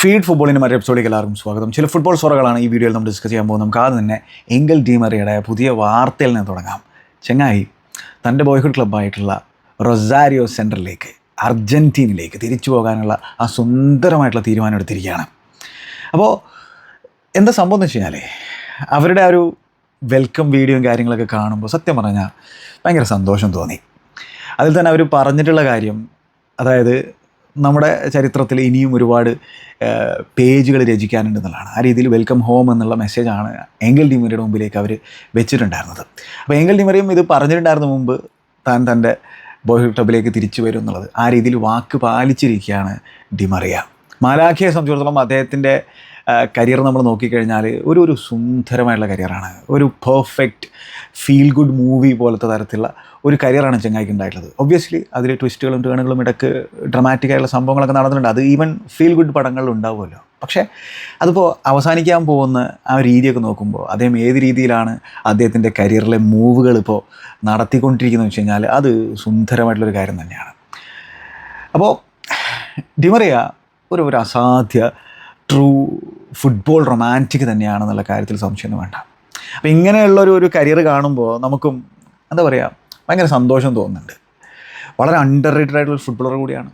Feed ഫുട്ബോളിന്റെ മറ്റൊരു എപ്പിസോഡിലേക്ക് എല്ലാവർക്കും സ്വാഗതം. ചില ഫുട്ബോൾ സ്വറകളാണ് ഈ വീഡിയോയിൽ നമ്മൾ ഡിസ്കസ് ചെയ്യാൻ പോകുന്നത്. നമുക്ക് ആദ്യം തന്നെ എങ്കിൽ ഡീമറിയുടെ പുതിയ വാർത്തയിൽ നിന്ന് തുടങ്ങാം. ചെങ്ങായി തന്റെ ബോയ്ഹുഡ് ക്ലബ്ബായിട്ടുള്ള റൊസാരിയോ സെന്ററിലേക്ക് അർജന്റീനയിലേക്ക് തിരിച്ചു പോകാനുള്ള ആ സുന്ദരമായിട്ടുള്ള തീരുമാനം എടുത്തിരിക്കുകയാണ്. അപ്പോൾ എന്താ സംഭവം എന്ന് വെച്ച് കഴിഞ്ഞാൽ അവരുടെ ആ ഒരു വെൽക്കം വീഡിയോയും കാര്യങ്ങളൊക്കെ കാണുമ്പോൾ സത്യം പറഞ്ഞാൽ ഭയങ്കര സന്തോഷം തോന്നി. അതിൽ തന്നെ അവർ പറഞ്ഞിട്ടുള്ള കാര്യം അതായത് നമ്മുടെ ചരിത്രത്തിൽ ഇനിയും ഒരുപാട് പേജുകൾ രചിക്കാനുണ്ട് എന്നുള്ളതാണ്. ആ രീതിയിൽ വെൽക്കം ഹോം എന്നുള്ള മെസ്സേജാണ് എങ്കിൽ ഡിമറിയുടെ മുമ്പിലേക്ക് അവർ വെച്ചിട്ടുണ്ടായിരുന്നത്. അപ്പോൾ എങ്കിൽ ഡിമറിയും ഇത് പറഞ്ഞിട്ടുണ്ടായിരുന്ന മുമ്പ് താൻ തന്റെ ബോയ്ഹുഡ് ക്ലബിലേക്ക് തിരിച്ചു വരും എന്നുള്ളത്. ആ രീതിയിൽ വാക്ക് പാലിച്ചിരിക്കുകയാണ് ഡിമറിയ. മാലാഖിയെ സംബന്ധിച്ചിടത്തോളം അദ്ദേഹത്തിന്റെ കരിയർ നമ്മൾ നോക്കിക്കഴിഞ്ഞാൽ ഒരു ഒരു സുന്ദരമായിട്ടുള്ള കരിയറാണ് ഒരു പെർഫെക്റ്റ് ഫീൽ ഗുഡ് മൂവി പോലത്തെ തരത്തിലുള്ള ഒരു കരിയറാണ് ചെങ്ങായിക്ക് ഉണ്ടായിട്ടുള്ളത്. ഒബ്വിയസ്ലി അതിൽ ട്വിസ്റ്റുകളും ടേണുകളും ഇടയ്ക്ക് ഡ്രമാറ്റിക് ആയിട്ടുള്ള സംഭവങ്ങളൊക്കെ നടന്നിട്ടുണ്ട്. അത് ഈവൻ ഫീൽ ഗുഡ് പടങ്ങളിൽ ഉണ്ടാവുമല്ലോ. പക്ഷേ അതിപ്പോൾ അവസാനിക്കാൻ പോകുന്ന ആ രീതിയൊക്കെ നോക്കുമ്പോൾ അദ്ദേഹം ഏത് രീതിയിലാണ് അദ്ദേഹത്തിന്റെ കരിയറിലെ മൂവുകൾ ഇപ്പോൾ നടത്തിക്കൊണ്ടിരിക്കുന്നത് വെച്ച് കഴിഞ്ഞാൽ അത് സുന്ദരമായിട്ടുള്ളൊരു കാര്യം തന്നെയാണ്. അപ്പോൾ ഡിമറിയ ഒരു ഒരു അസാധ്യ ട്രൂ ഫുട്ബോൾ റൊമാന്റിക് തന്നെയാണെന്നുള്ള കാര്യത്തിൽ സംശയമൊന്നും വേണ്ട. അപ്പോൾ ഇങ്ങനെയുള്ളൊരു ഒരു കരിയർ കാണുമ്പോൾ നമുക്കും എന്താ പറയുക ഭയങ്കര സന്തോഷം തോന്നുന്നുണ്ട്. വളരെ അണ്ടർ റേറ്റഡ് ആയിട്ടുള്ള ഫുട്ബോളർ കൂടിയാണ്.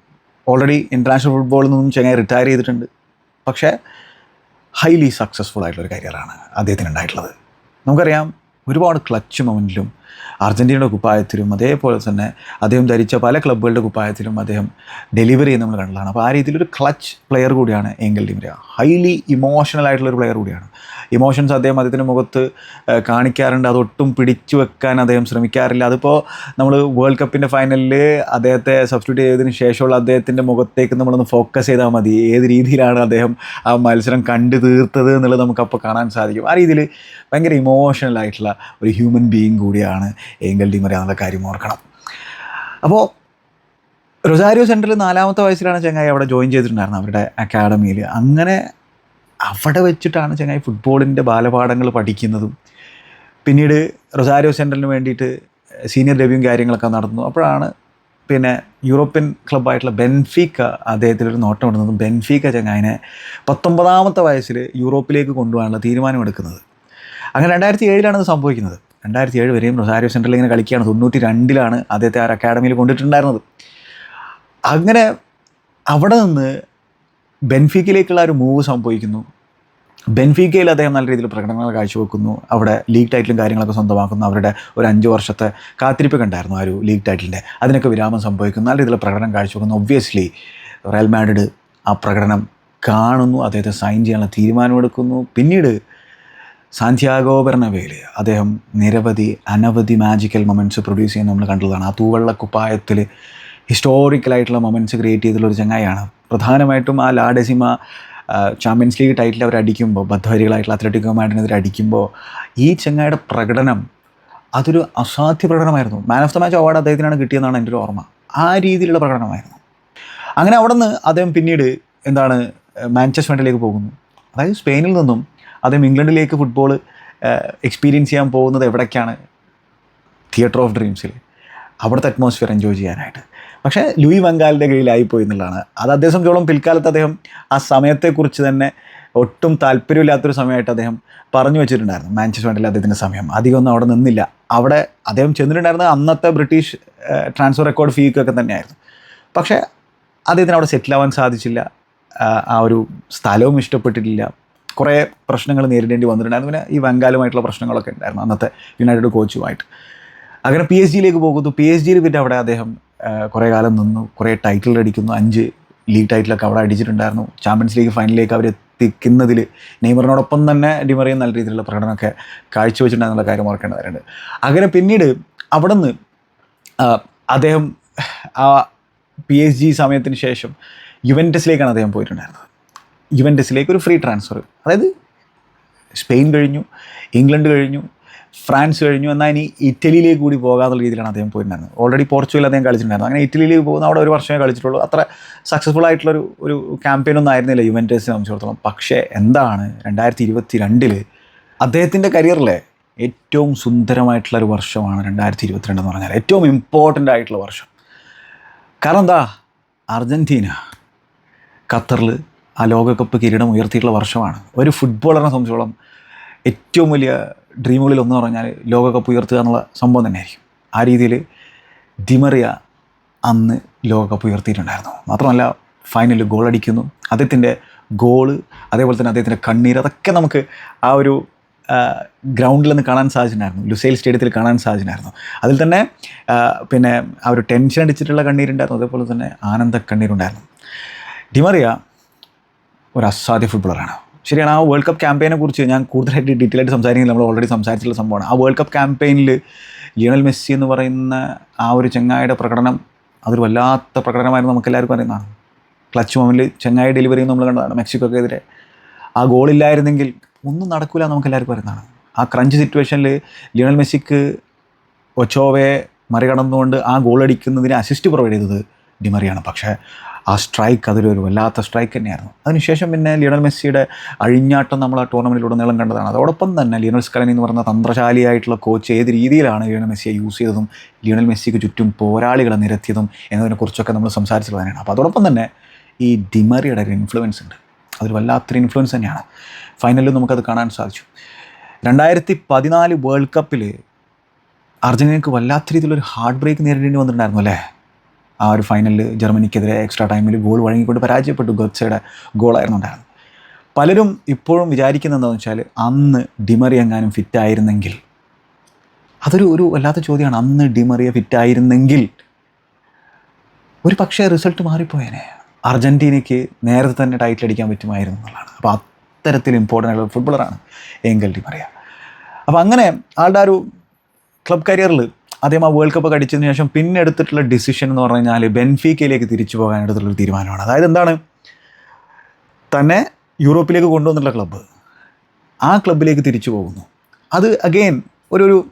ഓൾറെഡി ഇന്റർനാഷണൽ ഫുട്ബോളിൽ നിന്നും ചെങ്ങായി റിട്ടയർ ചെയ്തിട്ടുണ്ട്. പക്ഷേ ഹൈലി സക്സസ്ഫുൾ ആയിട്ടുള്ളൊരു കരിയറാണ് അദ്ദേഹത്തിന് ഉണ്ടായിട്ടുള്ളത്. നമുക്കറിയാം ഒരുപാട് ക്ലച്ച് മൊമെന്റിലും അർജന്റീനയുടെ കുപ്പായത്തിലും അതേപോലെ തന്നെ അദ്ദേഹം ധരിച്ച പല ക്ലബ്ബുകളുടെ കുപ്പായത്തിലും അദ്ദേഹം ഡെലിവറി ചെയ്യുന്ന നമ്മൾ കണ്ടതാണ്. അപ്പോൾ ആ രീതിയിലൊരു ക്ലച്ച് പ്ലെയർ കൂടിയാണ് എങ്കിൽ ഡിമരിയ ഹൈലി ഇമോഷണൽ ആയിട്ടുള്ള ഒരു പ്ലെയർ കൂടിയാണ്. ഇമോഷൻസ് അദ്ദേഹം അദ്ദേഹത്തിന്റെ മുഖത്ത് കാണിക്കാറുണ്ട്. അതൊട്ടും പിടിച്ചു വെക്കാൻ അദ്ദേഹം ശ്രമിക്കാറില്ല. അതിപ്പോൾ നമ്മൾ വേൾഡ് കപ്പിന്റെ ഫൈനലിൽ അദ്ദേഹത്തെ സബ്സ്റ്റിറ്റ്യൂട്ട് ചെയ്തതിന് ശേഷമുള്ള അദ്ദേഹത്തിന്റെ മുഖത്തേക്ക് നമ്മളൊന്ന് ഫോക്കസ് ചെയ്താൽ മതി. ഏത് രീതിയിലാണ് അദ്ദേഹം ആ മത്സരം കണ്ടു തീർത്തത് എന്നുള്ളത് നമുക്കപ്പോൾ കാണാൻ സാധിക്കും. ആ രീതിയിൽ ഭയങ്കര ഇമോഷണൽ ആയിട്ടുള്ള ഒരു ഹ്യൂമൻ ബീയിങ് കൂടിയാണ് ഏങ്കൽ ഡിമറിയ എന്നുള്ള കാര്യം ഓർക്കണം. അപ്പോൾ റൊസാരിയോ സെന്ററിൽ നാലാമത്തെ വയസ്സിലാണ് ചങ്ങായി അവിടെ ജോയിൻ ചെയ്തിട്ടുണ്ടായിരുന്നത് അവരുടെ അക്കാഡമിയിൽ അങ്ങനെ അവിടെ വെച്ചിട്ടാണ് ചങ്ങായി ഫുട്ബോളിന്റെ ബാലപാഠങ്ങൾ പഠിക്കുന്നതും. പിന്നീട് റൊസാരിയോ സെന്ററിന് വേണ്ടിയിട്ട് സീനിയർ ഡെബ്യൂം കാര്യങ്ങളൊക്കെ നടന്നു. അപ്പോഴാണ് പിന്നെ യൂറോപ്യൻ ക്ലബ്ബായിട്ടുള്ള ബെൻഫീക്ക അദ്ദേഹത്തിലൊരു നോട്ടം ഇടുന്നത്. ബെൻഫീക്ക ചങ്ങായിനെ പത്തൊമ്പതാമത്തെ വയസ്സിൽ യൂറോപ്പിലേക്ക് കൊണ്ടുപോകാനുള്ള തീരുമാനമെടുക്കുന്നത്. അങ്ങനെ രണ്ടായിരത്തി ഏഴിലാണ് ഇത് സംഭവിക്കുന്നത്. രണ്ടായിരത്തി ഏഴ് വരെയും റൊസാരിയോ സെന്ററിൽ ഇങ്ങനെ കളിക്കുകയാണ്. തൊണ്ണൂറ്റി രണ്ടിലാണ് അദ്ദേഹത്തെ ആ അക്കാഡമിയിൽ കൊണ്ടിട്ടുണ്ടായിരുന്നത്. അങ്ങനെ അവിടെ നിന്ന് ബെൻഫീക്കിലേക്കുള്ള ഒരു മൂവ് സംഭവിക്കുന്നു. ബെൻഫീക്കയിൽ അദ്ദേഹം നല്ല രീതിയിൽ പ്രകടനങ്ങൾ കാഴ്ചവെക്കുന്നു. അവിടെ ലീഗ് ടൈറ്റിലും കാര്യങ്ങളൊക്കെ സ്വന്തമാക്കുന്നു. അവരുടെ ഒരു അഞ്ച് വർഷത്തെ കാത്തിരിപ്പ് കണ്ടായിരുന്നു ആ ഒരു ലീഗ് ടൈറ്റിലിന്റെ അതിനൊക്കെ വിരാമം സംഭവിക്കുന്നു. നല്ല രീതിയിൽ പ്രകടനം കാഴ്ചവെക്കുന്നു. ഒബ്വിയസ്ലി റയൽ മാഡ്രിഡ് ആ പ്രകടനം കാണുന്നു. അദ്ദേഹത്തെ സൈൻ ചെയ്യാനുള്ള തീരുമാനമെടുക്കുന്നു പിന്നീട് സാന്ത്യാഗോ ബെർണബേയിൽ അദ്ദേഹം നിരവധി അനവധി മാജിക്കൽ മൊമെന്റ്സ് പ്രൊഡ്യൂസ് ചെയ്യുന്ന നമ്മൾ കണ്ടതാണ്. ആ തൂവെള്ള കുപ്പായത്തിൽ ഹിസ്റ്റോറിക്കലായിട്ടുള്ള മൊമെന്റ്സ് ക്രിയേറ്റ് ചെയ്തിട്ടുള്ള ഒരു ചങ്ങായിയാണ്. പ്രധാനമായിട്ടും ആ La Decima Champions League title അവർ അടിക്കുമ്പോൾ ബദ്ധവരികളായിട്ടുള്ള അത്ലറ്റിക്കോ മാഡിനെതിരെ അടിക്കുമ്പോൾ ഈ ചെങ്ങായുടെ പ്രകടനം അതൊരു അസാധ്യ പ്രകടനമായിരുന്നു. Man of the match award അദ്ദേഹത്തിനാണ് കിട്ടിയെന്നാണ് എന്റെ ഒരു ഓർമ്മ. ആ രീതിയിലുള്ള പ്രകടനമായിരുന്നു. അങ്ങനെ അവിടെ നിന്ന് അദ്ദേഹം പിന്നീട് എന്താണ് മാഞ്ചസ്റ്റർ യുണൈറ്റഡിലേക്ക് പോകുന്നു. അതായത് സ്പെയിനിൽ നിന്നും അദ്ദേഹം ഇംഗ്ലണ്ടിലേക്ക് ഫുട്ബോൾ എക്സ്പീരിയൻസ് ചെയ്യാൻ പോകുന്നത് എവിടേക്കാണ്? തിയേറ്റർ ഓഫ് ഡ്രീംസിൽ അവിടുത്തെ അറ്റ്മോസ്ഫിയർ എൻജോയ് ചെയ്യാനായിട്ട്. പക്ഷേ ലൂയി വങ്കാലിന്റെ കീഴിലായിപ്പോയി എന്നുള്ളതാണ്. അത് അദ്ദേഹം സംബന്ധിച്ചോളം പിൽക്കാലത്ത് അദ്ദേഹം ആ സമയത്തെക്കുറിച്ച് തന്നെ ഒട്ടും താല്പര്യമില്ലാത്തൊരു സമയമായിട്ട് അദ്ദേഹം പറഞ്ഞു വെച്ചിട്ടുണ്ടായിരുന്നു. മാഞ്ചസ്റ്റർ യുണൈറ്റഡിൽ അദ്ദേഹത്തിന്റെ സമയം. അധികമൊന്നും അവിടെ നിന്നില്ല. അവിടെ അദ്ദേഹം ചെന്നിട്ടുണ്ടായിരുന്നത് അന്നത്തെ ബ്രിട്ടീഷ് ട്രാൻസ്ഫർ റെക്കോർഡ് ഫീക്കൊക്കെ തന്നെയായിരുന്നു. പക്ഷേ അദ്ദേഹത്തിന് അവിടെ സെറ്റിൽ ആവാൻ സാധിച്ചില്ല. ആ, ഒരു സ്ഥലവും ഇഷ്ടപ്പെട്ടിട്ടില്ല. കുറേ പ്രശ്നങ്ങൾ നേരിടേണ്ടി വന്നിട്ടുണ്ടായിരുന്നു. പിന്നെ ഈ വങ്കാലുമായിട്ടുള്ള പ്രശ്നങ്ങളൊക്കെ ഉണ്ടായിരുന്നു അന്നത്തെ യുണൈറ്റഡ് കോച്ചുമായിട്ട്. അങ്ങനെ പി എസ് ജിയിലേക്ക് പോകുന്നു. പി എസ് ജിയിൽ പിന്നെ അവിടെ അദ്ദേഹം കുറേ കാലം നിന്നു കുറേ ടൈറ്റിൽ അടിക്കുന്നു. അഞ്ച് ലീഗ് ടൈറ്റിലൊക്കെ അവിടെ അടിച്ചിട്ടുണ്ടായിരുന്നു. ചാമ്പ്യൻസ് ലീഗ് ഫൈനലിലേക്ക് അവർ എത്തിക്കുന്നതിൽ നെയ്മറിനോടൊപ്പം തന്നെ ഡിമറിയും നല്ല രീതിയിലുള്ള പ്രകടനമൊക്കെ കാഴ്ചവെച്ചിട്ടുണ്ടെന്നുള്ള കാര്യം ഓർക്കേണ്ടതായിട്ടുണ്ട്. അങ്ങനെ പിന്നീട് അവിടെ നിന്ന് അദ്ദേഹം ആ പി എസ് ജി സമയത്തിന് ശേഷം യുവന്റസിലേക്കാണ് അദ്ദേഹം പോയിട്ടുണ്ടായിരുന്നത്. യുവന്റസിലേക്ക് ഒരു ഫ്രീ ട്രാൻസ്ഫർ അതായത് സ്പെയിൻ കഴിഞ്ഞു ഇംഗ്ലണ്ട് കഴിഞ്ഞു ഫ്രാൻസ് കഴിഞ്ഞു എന്നാൽ ഇനി ഇറ്റലിയിലേക്ക് കൂടി പോകാമെന്നുള്ള രീതിയിലാണ് അദ്ദേഹം പോയിട്ടുണ്ടായിരുന്നത്. ഓൾറെഡി പോർച്ചുഗൽ അദ്ദേഹം കളിച്ചിട്ടുണ്ടായിരുന്നു. അങ്ങനെ ഇറ്റലിയിലേക്ക് പോകുന്ന അവിടെ ഒരു വർഷമേ കളിച്ചിട്ടുള്ളൂ. അത്ര സക്സസ്ഫുൾ ആയിട്ടുള്ളൊരു ഒരു ക്യാമ്പയിൻ ഒന്നും ആയിരുന്നില്ല യുവന്റേഴ്സിനെ സംബന്ധിച്ചിടത്തോളം. പക്ഷേ എന്താണ് രണ്ടായിരത്തി ഇരുപത്തി രണ്ടിൽ അദ്ദേഹത്തിന്റെ കരിയറിലെ ഏറ്റവും സുന്ദരമായിട്ടുള്ള ഒരു വർഷമാണ് രണ്ടായിരത്തി ഇരുപത്തിരണ്ട് എന്ന് പറഞ്ഞാൽ. ഏറ്റവും ഇമ്പോർട്ടന്റ് ആയിട്ടുള്ള വർഷം. കാരണം എന്താ? അർജന്റീന ഖത്തറിൽ ആ ലോകകപ്പ് കിരീടം ഉയർത്തിയിട്ടുള്ള വർഷമാണ്. ഒരു ഫുട്ബോളറിനെ സംബന്ധിച്ചോളം ഏറ്റവും വലിയ ഡ്രീമുകളിൽ ഒന്ന് പറഞ്ഞാൽ ലോകകപ്പ് ഉയർത്തുക എന്നുള്ള സംഭവം തന്നെയായിരിക്കും. ആ രീതിയിൽ ഡിമറിയ അന്ന് ലോകകപ്പ് ഉയർത്തിയിട്ടുണ്ടായിരുന്നു. മാത്രമല്ല ഫൈനലിൽ ഗോൾ അടിക്കുന്നു. അദ്ദേഹത്തിന്റെ ഗോൾ അതേപോലെ തന്നെ അദ്ദേഹത്തിന്റെ കണ്ണീർ അതൊക്കെ നമുക്ക് ആ ഒരു ഗ്രൗണ്ടിൽ നിന്ന് കാണാൻ സാധിച്ചിട്ടുണ്ടായിരുന്നു. ലുസൈൽ സ്റ്റേഡിയത്തിൽ കാണാൻ സാധിച്ചിട്ടുണ്ടായിരുന്നു. അതിൽ തന്നെ പിന്നെ ആ ഒരു ടെൻഷൻ അടിച്ചിട്ടുള്ള കണ്ണീരുണ്ടായിരുന്നു. അതേപോലെ തന്നെ ആനന്ദ കണ്ണീരുണ്ടായിരുന്നു. ഡിമറിയ ഒരു അസാധ്യ ഫുട്ബോളറാണ് ശരിയാണ് ആ വേൾഡ് കപ്പ് ക്യാമ്പയിനെ കുറിച്ച് ഞാൻ കൂടുതലായിട്ട് ഡീറ്റെയിൽ ആയിട്ട് സംസാരിക്കുന്നത് നമ്മൾ ഓൾറെഡി സംസാരിച്ചിട്ടുള്ള സംഭവമാണ്. ആ വേൾഡ് കപ്പ് ക്യാമ്പയിനിൽ ലിയണൽ മെസ്സി എന്ന് പറയുന്ന ആ ഒരു ചെങ്ങായിയുടെ പ്രകടനം അതൊരു വല്ലാത്ത പ്രകടനമായിരുന്നു നമുക്ക് എല്ലാവർക്കും അറിയുന്നതാണ് ക്ലച്ച് മോമിൽ ചെങ്ങായി ഡെലിവറി നമ്മൾ കണ്ടതാണ് മെക്സിക്കോക്കെതിരെ. ആ ഗോളില്ലായിരുന്നെങ്കിൽ ഒന്നും നടക്കില്ല നമുക്ക് എല്ലാവർക്കും അറിയുന്നതാണ് ആ ക്രഞ്ച് സിറ്റുവേഷനിൽ ലിയണൽ മെസ്സിക്ക് ഒച്ചോവയെ മറികടന്നുകൊണ്ട് ആ ഗോൾ അടിക്കുന്നതിന് അസിസ്റ്റ് പ്രൊവൈഡ് ചെയ്തത് ഡിമറിയാണ് പക്ഷേ ആ സ്ട്രൈക്ക് അതൊരു വല്ലാത്ത സ്ട്രൈക്ക് തന്നെയായിരുന്നു. അതിനുശേഷം പിന്നെ ലിയണൽ മെസ്സിയുടെ അഴിഞ്ഞാട്ടം നമ്മൾ ആ ടൂർണമെന്റിലുടനീളം കണ്ടതാണ്. അതോടൊപ്പം തന്നെ ലിയണൽ സ്കലനി എന്ന് പറയുന്ന തന്ത്രശാലിയായിട്ടുള്ള കോച്ച് ഏത് രീതിയിലാണ് ലിയണൽ മെസ്സിയെ യൂസ് ചെയ്തതും ലിയണൽ മെസ്സിക്ക് ചുറ്റും പോരാളികളെ നിരത്തിയതും എന്നതിനെക്കുറിച്ചൊക്കെ നമ്മൾ സംസാരിച്ചത് തന്നെയാണ് അപ്പോൾ അതോടൊപ്പം തന്നെ ഈ ഡിമറിയുടെ ഒരു ഇൻഫ്ലുവൻസ് ഉണ്ട്. അതൊരു വല്ലാത്തൊരു ഇൻഫ്ലുവൻസ് തന്നെയാണ്. ഫൈനലിൽ നമുക്കത് കാണാൻ സാധിച്ചു. രണ്ടായിരത്തി പതിനാല് വേൾഡ് കപ്പിൽ അർജന്റീനയ്ക്ക് വല്ലാത്ത രീതിയിലൊരു ഹാർട്ട് ബ്രേക്ക് നേരിടേണ്ടി വന്നിട്ടുണ്ടായിരുന്നു അല്ലേ? ആ ഒരു ഫൈനലിൽ ജർമ്മനിക്കെതിരെ എക്സ്ട്രാ ടൈമിൽ ഗോൾ വഴങ്ങിക്കൊണ്ട് പരാജയപ്പെട്ടു. ഗോത്സയുടെ ഗോളായിരുന്നു ഉണ്ടായിരുന്നത്. പലരും ഇപ്പോഴും വിചാരിക്കുന്നത് എന്താണെന്ന് വെച്ചാൽ അന്ന് ഡിമറി എങ്ങാനും ഫിറ്റായിരുന്നെങ്കിൽ അതൊരു ഒരു വല്ലാത്ത ചോദ്യമാണ്. അന്ന് ഡിമറിയ ഫിറ്റായിരുന്നെങ്കിൽ ഒരു പക്ഷേ റിസൾട്ട് മാറിപ്പോയേനെ. അർജന്റീനയ്ക്ക് നേരത്തെ തന്നെ ടൈറ്റിൽ അടിക്കാൻ പറ്റുമായിരുന്നു എന്നുള്ളതാണ്. അപ്പോൾ അത്തരത്തിൽ ഇമ്പോർട്ടന്റ് ആയിട്ടുള്ള ഫുട്ബോളറാണ് ഏങ്കൽ ഡിമറിയ. അപ്പോൾ അങ്ങനെ ആളുടെ ആ ഒരു ക്ലബ് കരിയറിൽ അദ്ദേഹം ആ വേൾഡ് കപ്പ് കടിച്ചതിന് ശേഷം പിന്നെ എടുത്തിട്ടുള്ള ഡിസിഷൻ എന്ന് പറഞ്ഞു കഴിഞ്ഞാൽ ബെൻഫീക്കയിലേക്ക് തിരിച്ചു പോകാൻ എടുത്തിട്ടുള്ള തീരുമാനമാണ്. അതായത് എന്താണ്? തന്നെ യൂറോപ്പിലേക്ക് കൊണ്ടുവന്നിട്ടുള്ള ക്ലബ്ബ് ആ ക്ലബിലേക്ക് തിരിച്ചു പോകുന്നു. അത് അഗെയിൻ ഒരു ഒരു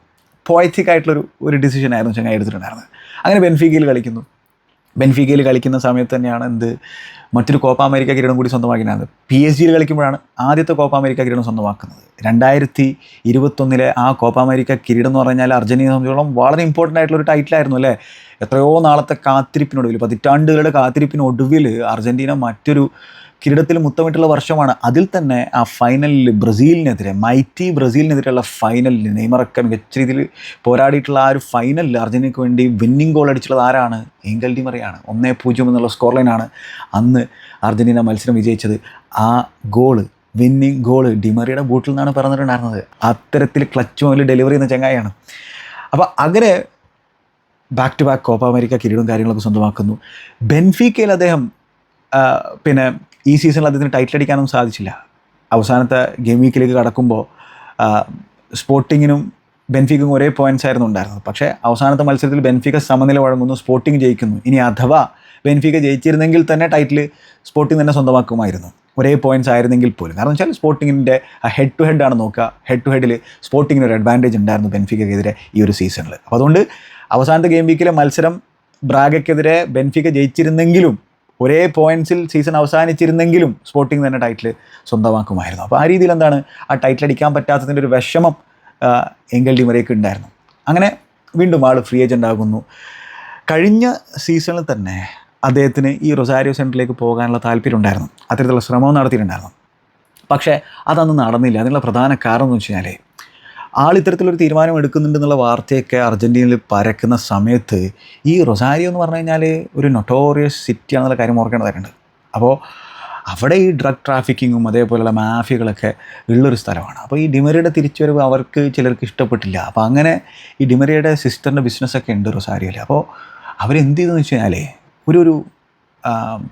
പോയറ്റിക് ആയിട്ടുള്ളൊരു ഒരു ഡിസിഷൻ ആയിരുന്നു ചങ്ങായി എടുത്തിട്ടുണ്ടായിരുന്നത്. അങ്ങനെ ബെൻഫീക്കയിൽ കളിക്കുന്നു. ബെൻഫീക്കയിൽ കളിക്കുന്ന സമയത്ത് തന്നെയാണ് എന്ത്? മറ്റൊരു കോപ്പ അമേരിക്ക കിരീടം കൂടി സ്വന്തമാക്കിയത് പി എസ് ജിയിൽ കളിക്കുമ്പോഴാണ് ആദ്യത്തെ കോപ്പ അമേരിക്ക കിരീടം സ്വന്തമാക്കുന്നത്. രണ്ടായിരത്തി ഇരുപത്തൊന്നിലെ ആ കോപ്പ അമേരിക്ക കിരീടം എന്ന് പറഞ്ഞാൽ അർജന്റീന സംബന്ധിച്ചോളം വളരെ ഇമ്പോർട്ടന്റ് ആയിട്ടുള്ള ഒരു ടൈറ്റിലായിരുന്നു അല്ലേ? എത്രയോ നാളത്തെ കാത്തിരിപ്പിനൊടുവിൽ പതിറ്റാണ്ടുകളുടെ കാത്തിരിപ്പിനൊടുവിൽ അർജന്റീന മറ്റൊരു കിരീടത്തിൽ മുത്തമിട്ടുള്ള വർഷമാണ്. അതിൽ തന്നെ ആ ഫൈനലിൽ ബ്രസീലിനെതിരെ മൈറ്റി ബ്രസീലിനെതിരെയുള്ള ഫൈനലിൽ നെയ്മറൊക്കെ മികച്ച രീതിയിൽ പോരാടിയിട്ടുള്ള ആ ഒരു ഫൈനലിൽ അർജന്റീനയ്ക്ക് വേണ്ടി വിന്നിംഗ് ഗോൾ അടിച്ചുള്ളത് ആരാണ്? ഏങ്കൽ ഡിമറിയാണ്. ഒന്നേ പൂജ്യം എന്നുള്ള സ്കോർ ലൈനാണ് അന്ന് അർജന്റീന മത്സരം വിജയിച്ചത്. ആ ഗോൾ വിന്നിംഗ് ഗോൾ ഡിമറിയുടെ ബൂട്ടിൽ നിന്നാണ് പറഞ്ഞിട്ടുണ്ടായിരുന്നത് അത്തരത്തിൽ ക്ലച്ച് മുതൽ ഡെലിവറി ചെയ്യുന്ന ചങ്ങായാണ് അപ്പോൾ അങ്ങനെ back to back Copa America കിരീടവും കാര്യങ്ങളൊക്കെ സ്വന്തമാക്കുന്നു. ബെൻഫീക്കയിൽ അദ്ദേഹം പിന്നെ ഈ സീസണിൽ അദ്ദേഹത്തിന് ടൈറ്റിൽ അടിക്കാനൊന്നും സാധിച്ചില്ല. അവസാനത്തെ ഗെയിം വീക്കിലേക്ക് കടക്കുമ്പോൾ സ്പോർട്ടിങ്ങിനും ബെൻഫിക്കും ഒരേ പോയിന്റ്സ് ആയിരുന്നു ഉണ്ടായിരുന്നത്. പക്ഷേ അവസാനത്തെ മത്സരത്തിൽ ബെൻഫിക്ക സമനില വഴങ്ങുന്നു സ്പോർട്ടിങ് ജയിക്കുന്നു. ഇനി അഥവാ ബെൻഫിക്ക ജയിച്ചിരുന്നെങ്കിൽ തന്നെ ടൈറ്റിൽ സ്പോർട്ടിങ് തന്നെ സ്വന്തമാക്കുമായിരുന്നു. ഒരേ പോയിന്റ്സ് ആയിരുന്നെങ്കിൽ പോലും. കാരണം വെച്ചാൽ സ്പോർട്ടിങ്ങിന്റെ ഹെഡ് ടു ഹെഡ് ആണ് നോക്കുക. ഹെഡ് ടു ഹെഡിൽ സ്പോർട്ടിങ്ങിന് ഒരു അഡ്വാന്റേജ് ഉണ്ടായിരുന്നു ബെൻഫിക്കെതിരെ ഈ ഒരു സീസണിൽ അപ്പോൾ അതുകൊണ്ട് അവസാനത്തെ ഗെയിം വീക്കിലെ മത്സരം ബ്രാഗയ്ക്കെതിരെ ബെൻഫിക്ക ജയിച്ചിരുന്നെങ്കിലും ഒരേ പോയിന്റ്സിൽ സീസൺ അവസാനിച്ചിരുന്നെങ്കിലും സ്പോർട്ടിംഗ് തന്നെ ടൈറ്റിൽ സ്വന്തമാക്കുമായിരുന്നു. അപ്പോൾ ആ രീതിയിൽ എന്താണ് ആ ടൈറ്റിൽ അടിക്കാൻ പറ്റാത്തതിന്റെ ഒരു വിഷമം എങ്കിൽ ഡി ഡിമറേക്ക് ഉണ്ടായിരുന്നു. അങ്ങനെ വീണ്ടും ആൾ ഫ്രീ ഏജന്റ് ആകുന്നു. കഴിഞ്ഞ സീസണിൽ തന്നെ അദ്ദേഹത്തിന് ഈ റൊസാരിയോ സെന്ററിലേക്ക് പോകാനുള്ള താല്പര്യം ഉണ്ടായിരുന്നു. അത്തരത്തിലുള്ള ശ്രമവും നടത്തിയിട്ടുണ്ടായിരുന്നു. പക്ഷേ അതൊന്നും നടന്നില്ല. അതിനുള്ള പ്രധാന കാരണം എന്ന് വെച്ച് കഴിഞ്ഞാൽ ആൾ ഇത്തരത്തിലൊരു തീരുമാനം എടുക്കുന്നുണ്ടെന്നുള്ള വാർത്തയൊക്കെ അർജന്റീനയിൽ പരക്കുന്ന സമയത്ത് ഈ റൊസാരിയോ എന്ന് പറഞ്ഞു കഴിഞ്ഞാൽ ഒരു നൊട്ടോറിയസ് സിറ്റിയാണെന്നുള്ള കാര്യം ഓർക്കേണ്ടതായിട്ടുണ്ട്. അപ്പോൾ അവിടെ ഈ ഡ്രഗ് ട്രാഫിക്കിങ്ങും അതേപോലെയുള്ള മാഫിയകളൊക്കെ ഉള്ളൊരു സ്ഥലമാണ്. അപ്പോൾ ഈ ഡിമറിയുടെ തിരിച്ചുവരവ് അവർക്ക് ചിലർക്ക് ഇഷ്ടപ്പെട്ടില്ല. അപ്പോൾ അങ്ങനെ ഈ ഡിമറിയുടെ സിസ്റ്ററിന്റെ ബിസിനസ്സൊക്കെ ഉണ്ട് റൊസാരിയോയിൽ. അപ്പോൾ അവരെന്ത് ചെയ്തെന്ന് വെച്ച് കഴിഞ്ഞാൽ ഒരു ഒരു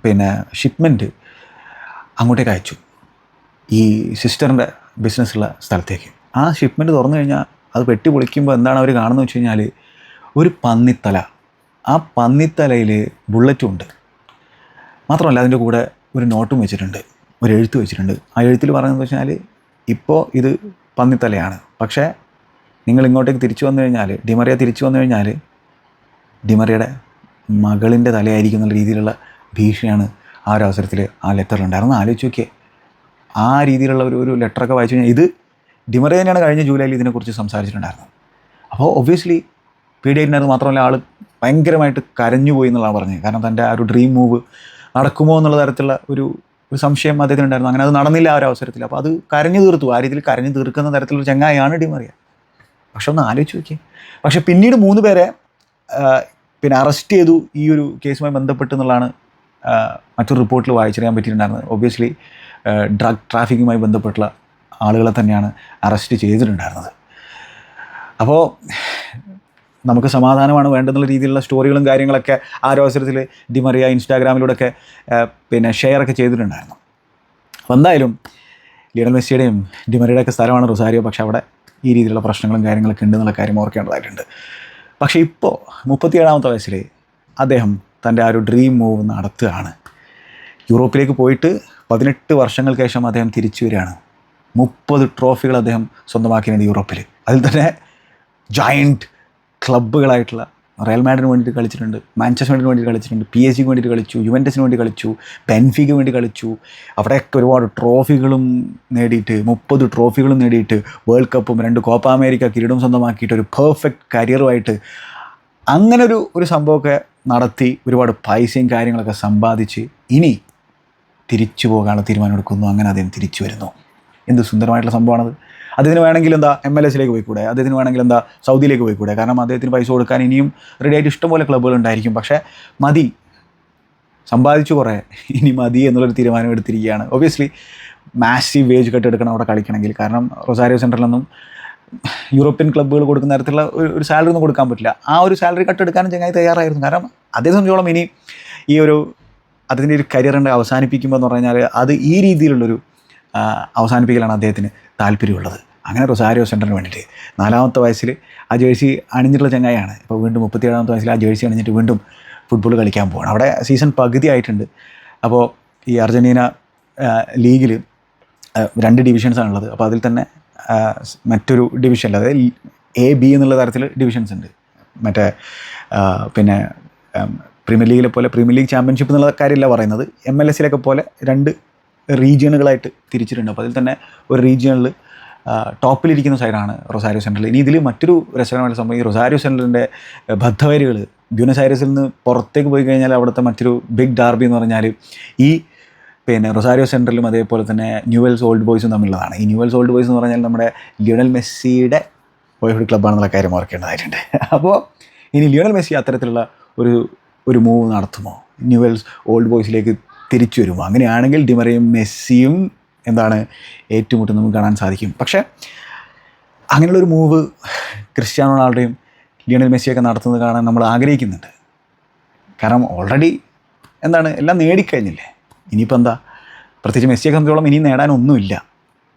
പിന്നെ ഷിപ്മെന്റ് അങ്ങോട്ടേക്ക് അയച്ചു. ഈ സിസ്റ്ററിന്റെ ബിസിനസ്സുള്ള സ്ഥലത്തേക്ക്. ആ ഷിപ്മെന്റ് തുറന്നു കഴിഞ്ഞാൽ അത് പെട്ടി പൊളിക്കുമ്പോൾ എന്താണ് അവർ കാണുന്നത് വെച്ച് കഴിഞ്ഞാൽ ഒരു പന്നിത്തല. ആ പന്നിത്തലയിൽ ബുള്ളറ്റും ഉണ്ട്. മാത്രമല്ല അതിന്റെ കൂടെ ഒരു നോട്ടും വെച്ചിട്ടുണ്ട്. ഒരു എഴുത്ത് വെച്ചിട്ടുണ്ട്. ആ എഴുത്തിൽ പറയുന്നത് വെച്ചാൽ ഇപ്പോൾ ഇത് പന്നിത്തലയാണ്. പക്ഷേ നിങ്ങൾ ഇങ്ങോട്ടേക്ക് തിരിച്ചു വന്നു കഴിഞ്ഞാൽ ഡിമറിയ തിരിച്ചു വന്നു കഴിഞ്ഞാൽ ഡിമറിയുടെ മകളിന്റെ തലയായിരിക്കും എന്നുള്ള രീതിയിലുള്ള ഭീഷണിയാണ് ആ ഒരു അവസരത്തിൽ ആ ലെറ്ററിലുണ്ടായിരുന്നു ആലോചിച്ച് നോക്കിയേ. ആ രീതിയിലുള്ള ഒരു ഒരു ലെറ്ററൊക്കെ വായിച്ചു കഴിഞ്ഞാൽ ഇത് ഡിമറി തന്നെയാണ് കഴിഞ്ഞ ജൂലൈയിൽ ഇതിനെക്കുറിച്ച് സംസാരിച്ചിട്ടുണ്ടായിരുന്നത്. അപ്പോൾ ഒബ്വിയസ്ലി പി ഡി പീഡിയായിട്ടുണ്ടായിരുന്നു മാത്രമല്ല ആൾ ഭയങ്കരമായിട്ട് കരഞ്ഞുപോയി എന്നുള്ളതാണ് പറഞ്ഞത്. കാരണം തന്റെ ആ ഒരു ഡ്രീം മൂവ് നടക്കുമോ എന്നുള്ള തരത്തിലുള്ള ഒരു ഒരു സംശയം അദ്ദേഹത്തിനുണ്ടായിരുന്നു. അങ്ങനെ അത് നടന്നില്ല ആ ഒരു അവസരത്തിൽ. അപ്പോൾ അത് കരഞ്ഞു തീർത്തു. ആ രീതിയിൽ കരഞ്ഞു തീർക്കുന്ന തരത്തിലുള്ള ചങ്ങായാണ് ഡിമറിയ. പക്ഷെ ഒന്ന് ആലോചിച്ച് നോക്കിയേ. പക്ഷെ പിന്നീട് മൂന്ന് പേരെ പിന്നെ അറസ്റ്റ് ചെയ്തു ഈ ഒരു കേസുമായി ബന്ധപ്പെട്ട് എന്നുള്ളതാണ് മറ്റൊരു റിപ്പോർട്ടിൽ വായിച്ചറിയാൻ പറ്റിയിട്ടുണ്ടായിരുന്നത്. ഒബ്വിയസ്ലി ഡ്രഗ് ട്രാഫിക്കുമായി ബന്ധപ്പെട്ടുള്ള ആളുകളെ തന്നെയാണ് അറസ്റ്റ് ചെയ്തിട്ടുണ്ടായിരുന്നത്. അപ്പോൾ നമുക്ക് സമാധാനമാണ് വേണ്ടെന്നുള്ള രീതിയിലുള്ള സ്റ്റോറികളും കാര്യങ്ങളൊക്കെ ആ ഒരു അവസരത്തിൽ ഡിമറിയ ഇൻസ്റ്റാഗ്രാമിലൂടെയൊക്കെ പിന്നെ ഷെയർ ഒക്കെ ചെയ്തിട്ടുണ്ടായിരുന്നു. അപ്പോൾ എന്തായാലും ലിയണൽ മെസ്സിയുടെയും ഡിമറിയുടെ ഒക്കെ സ്ഥലമാണ് റൊസാരിയോ. പക്ഷേ അവിടെ ഈ രീതിയിലുള്ള പ്രശ്നങ്ങളും കാര്യങ്ങളൊക്കെ ഉണ്ടെന്നുള്ള കാര്യം ഓർക്കേണ്ടതായിട്ടുണ്ട്. പക്ഷേ ഇപ്പോൾ മുപ്പത്തിയേഴാമത്തെ വയസ്സിൽ അദ്ദേഹം തന്റെ ആ ഒരു ഡ്രീം മൂവ് നടത്തുകയാണ്. യൂറോപ്പിലേക്ക് പോയിട്ട് പതിനെട്ട് വർഷങ്ങൾക്ക് ശേഷം അദ്ദേഹം തിരിച്ചു വരികയാണ്. മുപ്പത് ട്രോഫികൾ അദ്ദേഹം സ്വന്തമാക്കിയിട്ടുണ്ട് യൂറോപ്പിൽ. അതിൽ തന്നെ ജോയിന്റ് ക്ലബ്ബുകളായിട്ടുള്ള റയൽ മാഡിന് വേണ്ടിയിട്ട് കളിച്ചിട്ടുണ്ട് മാഞ്ചസ്റ്ററിന് വേണ്ടി കളിച്ചിട്ടുണ്ട് പി എസ് സിക്ക് വേണ്ടിയിട്ട് കളിച്ചു യുവന്റസിന് വേണ്ടി കളിച്ചു ബെൻഫിക്ക് വേണ്ടി കളിച്ചു. അവിടെയൊക്കെ ഒരുപാട് ട്രോഫികളും നേടിയിട്ട് മുപ്പത് ട്രോഫികളും നേടിയിട്ട് വേൾഡ് കപ്പും രണ്ട് കോപ്പ അമേരിക്ക കിരീടം സ്വന്തമാക്കിയിട്ട് ഒരു പെർഫെക്റ്റ് കരിയറുമായിട്ട് അങ്ങനെ ഒരു ഒരു സംഭവമൊക്കെ നടത്തി ഒരുപാട് പൈസയും കാര്യങ്ങളൊക്കെ സമ്പാദിച്ച് ഇനി തിരിച്ചു പോകാനുള്ള തീരുമാനമെടുക്കുന്നു. അങ്ങനെ അദ്ദേഹം തിരിച്ചു വരുന്നു. എന്ത് സുന്ദരമായിട്ടുള്ള സംഭവമാണത്. അദ്ദേഹത്തിന് വേണമെങ്കിൽ എന്താ എം എൽ എസിലേക്ക് പോയിക്കൂടെ? അദ്ദേഹത്തിന് വേണമെങ്കിൽ എന്താ സൗദിയിലേക്ക് പോയിക്കൂടെ? കാരണം അദ്ദേഹത്തിന് പൈസ കൊടുക്കാൻ ഇനിയും റെഡി ആയിട്ട് ഇഷ്ടംപോലെ ക്ലബ്ബുകൾ ഉണ്ടായിരിക്കും. പക്ഷേ മതി. സമ്പാദിച്ചു കുറേ. ഇനി മതി എന്നുള്ളൊരു തീരുമാനം എടുത്തിരിക്കുകയാണ്. ഒബ്വിയസ്ലി മാസീവ് വേജ് കട്ട് എടുക്കണം അവിടെ കളിക്കണമെങ്കിൽ. കാരണം റൊസാരിയോ സെന്ററിലൊന്നും യൂറോപ്യൻ ക്ലബ്ബുകൾ കൊടുക്കുന്ന തരത്തിലുള്ള ഒരു സാലറി ഒന്നും കൊടുക്കാൻ പറ്റില്ല. ആ ഒരു സാലറി കട്ട് എടുക്കാനും ചങ്ങായി തയ്യാറായിരുന്നു. കാരണം അതേ സംബന്ധിച്ചോളം ഇനി ഈ ഒരു അതിന്റെ ഒരു കരിയറിന്റെ അവസാനിപ്പിക്കുമ്പോൾ എന്ന് പറഞ്ഞാൽ അത് ഈ രീതിയിലുള്ളൊരു അവസാനിപ്പിക്കലാണ് അദ്ദേഹത്തിന് താല്പര്യമുള്ളത്. അങ്ങനെ റൊസാരിയോ സെന്ററിന് വേണ്ടിയിട്ട്. നാലാമത്തെ വയസ്സിൽ ആ ജേഴ്സി അണിഞ്ഞിട്ടുള്ള ചങ്ങായാണ് ഇപ്പോൾ വീണ്ടും മുപ്പത്തിയേഴാമത്തെ വയസ്സിൽ ആ ജേഴ്സി അണിഞ്ഞിട്ട് വീണ്ടും ഫുട്ബോൾ കളിക്കാൻ പോകണം അവിടെ സീസൺ പകുതി ആയിട്ടുണ്ട്. അപ്പോൾ ഈ അർജന്റീന ലീഗിൽ രണ്ട് ഡിവിഷൻസാണുള്ളത് അപ്പോൾ അതിൽ തന്നെ മറ്റൊരു ഡിവിഷൻ അതായത് എ ബി എന്നുള്ള തരത്തിൽ ഡിവിഷൻസ് ഉണ്ട്. മറ്റേ പിന്നെ പ്രീമിയർ ലീഗിലെ പോലെ പ്രീമിയർ ലീഗ് ചാമ്പ്യൻഷിപ്പ് എന്നുള്ള കാര്യമല്ല പറയുന്നത്. എം എൽ എസിലൊക്കെ പോലെ രണ്ട് റീജിയണുകളായിട്ട് തിരിച്ചിട്ടുണ്ട്. അപ്പോൾ അതിൽ തന്നെ ഒരു റീജിയണിൽ ടോപ്പിലിരിക്കുന്ന സൈഡാണ് റൊസാരിയോ സെൻട്രൽ. ഇനി ഇതിൽ മറ്റൊരു രസകരമായ സംഭവം ഈ റൊസാരിയോ സെൻട്രലിന്റെ ബദ്ധവരികൾ ബ്യൂനസ് നിന്ന് പുറത്തേക്ക് പോയി കഴിഞ്ഞാൽ അവിടുത്തെ മറ്റൊരു ബിഗ് ഡാർബി എന്ന് പറഞ്ഞാൽ ഈ പിന്നെ റൊസാരിയോ സെൻട്രലും അതേപോലെ തന്നെ ന്യൂവൽസ് ഓൾഡ് ബോയ്സും തമ്മിലുള്ളതാണ്. ഈ ന്യൂവൽസ് ഓൾഡ് ബോയ്സ് എന്ന് പറഞ്ഞാൽ നമ്മുടെ ലിയോണൽ മെസ്സിയുടെ ബോയ്ഹുഡ് ക്ലബ്ബാണെന്നുള്ള കാര്യം ഓർക്കേണ്ടതായിട്ടുണ്ട് അപ്പോൾ ഇനി ലിയോണൽ മെസ്സി അത്തരത്തിലുള്ള ഒരു ഒരു മൂവ് നടത്തുമോ? ന്യൂവൽസ് ഓൾഡ് ബോയ്സിലേക്ക് തിരിച്ചു വരും. അങ്ങനെയാണെങ്കിൽ ഡിമറയും മെസ്സിയും എന്താണ് ഏറ്റുമുട്ടും നമുക്ക് കാണാൻ സാധിക്കും. പക്ഷേ അങ്ങനെയുള്ളൊരു മൂവ് ക്രിസ്ത്യാനോ റൊണാൾഡോയും ലിയണൽ മെസ്സിയൊക്കെ നടത്തുന്നത് കാണാൻ നമ്മൾ ആഗ്രഹിക്കുന്നുണ്ട്. കാരണം ഓൾറെഡി എന്താണ് എല്ലാം നേടിക്കഴിഞ്ഞില്ലേ? ഇനിയിപ്പോൾ എന്താ? പ്രത്യേകിച്ച് മെസ്സിയെ സംബന്ധിച്ചോളം ഇനിയും നേടാനൊന്നുമില്ല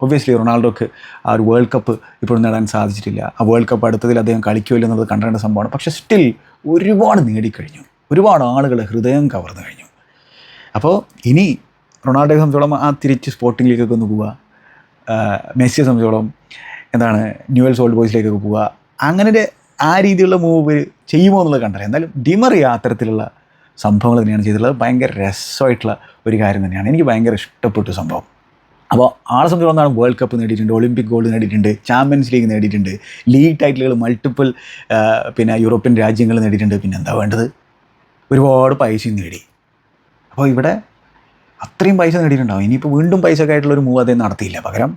ഒബ്വിയസ്ലി റൊണാൾഡോക്ക് ആ ഒരു വേൾഡ് കപ്പ് ഇപ്പോഴും നേടാൻ സാധിച്ചിട്ടില്ല. ആ വേൾഡ് കപ്പ് അടുത്തതിൽ അദ്ദേഹം കളിക്കുമല്ലോ എന്നുള്ളത് കണ്ടേണ്ട സംഭവമാണ്. പക്ഷേ സ്റ്റിൽ ഒരുപാട് നേടിക്കഴിഞ്ഞു. ഒരുപാട് ആളുകൾ ഹൃദയം കവർന്നു കഴിഞ്ഞു. അപ്പോൾ ഇനി റൊണാൾഡോയെ സംബന്ധിച്ചോളം ആ തിരിച്ച് സ്പോർട്ടിങ്ങിലേക്കൊക്കെ ഒന്ന് പോവുക മെസ്സിയെ സംബന്ധിച്ചോളം എന്താണ് ന്യൂവൽസ് ഓൾഡ് ബോയ്സിലേക്കൊക്കെ പോവുക അങ്ങനെ ആ രീതിയിലുള്ള മൂവ് ചെയ്യുമോ എന്നുള്ളത് കണ്ടറിയാം. എന്തായാലും ഡിമറിയ അത്തരത്തിലുള്ള സംഭവങ്ങൾ തന്നെയാണ് ചെയ്തിട്ടുള്ളത്. ഭയങ്കര രസമായിട്ടുള്ള ഒരു കാര്യം തന്നെയാണ്. എനിക്ക് ഭയങ്കര ഇഷ്ടപ്പെട്ടു സംഭവം. അപ്പോൾ ആളെ സംബന്ധിച്ചിടത്തോളം എന്താണ് വേൾഡ് കപ്പ് നേടിയിട്ടുണ്ട് ഒളിമ്പിക് ഗോൾഡ് നേടിയിട്ടുണ്ട് ചാമ്പ്യൻസ് ലീഗ് നേടിയിട്ടുണ്ട് ലീഗ് ടൈറ്റിലുകൾ മൾട്ടിപ്പിൾ പിന്നെ യൂറോപ്യൻ രാജ്യങ്ങൾ നേടിയിട്ടുണ്ട്. പിന്നെ എന്താ വേണ്ടത്? ഒരുപാട് പൈസയും നേടി. അപ്പോൾ ഇവിടെ അത്രയും പൈസ നേടിയിട്ടുണ്ടാവും. ഇനിയിപ്പോൾ വീണ്ടും പൈസ ഒക്കെ ആയിട്ടുള്ള ഒരു മൂവ് അദ്ദേഹം നടത്തിയില്ല. പകരം